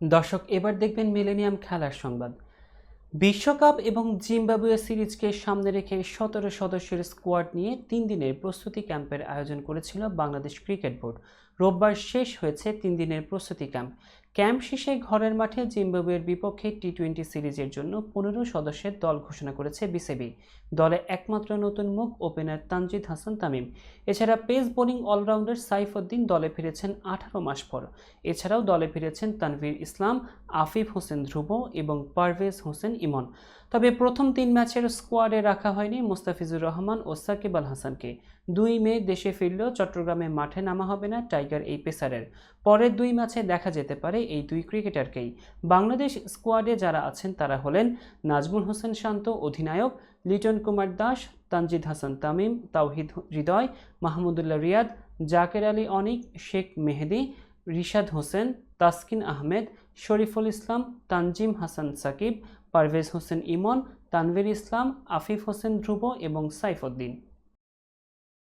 দর্শক, এবার দেখবেন মিলেনিয়াম খেলার সংবাদ। বিশ্বকাপ এবং জিম্বাবুয়ে সিরিজকে সামনে রেখে সতেরো সদস্যের স্কোয়াড নিয়ে তিন দিনের প্রস্তুতি ক্যাম্পের আয়োজন করেছিল বাংলাদেশ ক্রিকেট বোর্ড। রোববার শেষ হয়েছে তিন দিনের প্রস্তুতি ক্যাম্প। ক্যাম্প শেষে ঘরের মাঠে জিম্বাবুয়ের বিপক্ষে টি টোয়েন্টি সিরিজের জন্য পনেরো সদস্যের দল ঘোষণা করেছে বিসিবি। দলে একমাত্র নতুন মুখ ওপেনার তানজিদ হাসান তামিম। এছাড়া পেস বোলিং অলরাউন্ডার সাইফুদ্দিন দলে ফিরেছেন আঠারো মাস পর। এছাড়াও দলে ফিরেছেন তানভীর ইসলাম, আফিফ হোসেন ধ্রুব এবং পারভেজ হোসেন ইমন। তবে প্রথম তিন ম্যাচের স্কোয়াডে রাখা হয়নি মোস্তাফিজুর রহমান ও সাকিব আল হাসানকে। দুই মে দেশে ফিরলেও চট্টগ্রামে মাঠে নামা হবে না টাইগার। এই পেসারের পরের দুই ম্যাচে দেখা যেতে পারে এই দুই ক্রিকেটারকেই। বাংলাদেশ স্কোয়াডে যারা আছেন তারা হলেন নাজমুল হোসেন শান্ত, অধিনায়ক, লিটন কুমার দাস, তানজিদ হাসান তামিম, তাওহিদ হৃদয়, মাহমুদুল্লাহ রিয়াদ, জাকের আলী অনিক, শেখ মেহেদি, রিশাদ হোসেন, তাসকিন আহমেদ, শরীফুল ইসলাম, তানজিম হাসান সাকিব, পারভেজ হোসেন ইমন, তানভীর ইসলাম, আফিফ হোসেন ধ্রুব এবং সাইফুদ্দিন।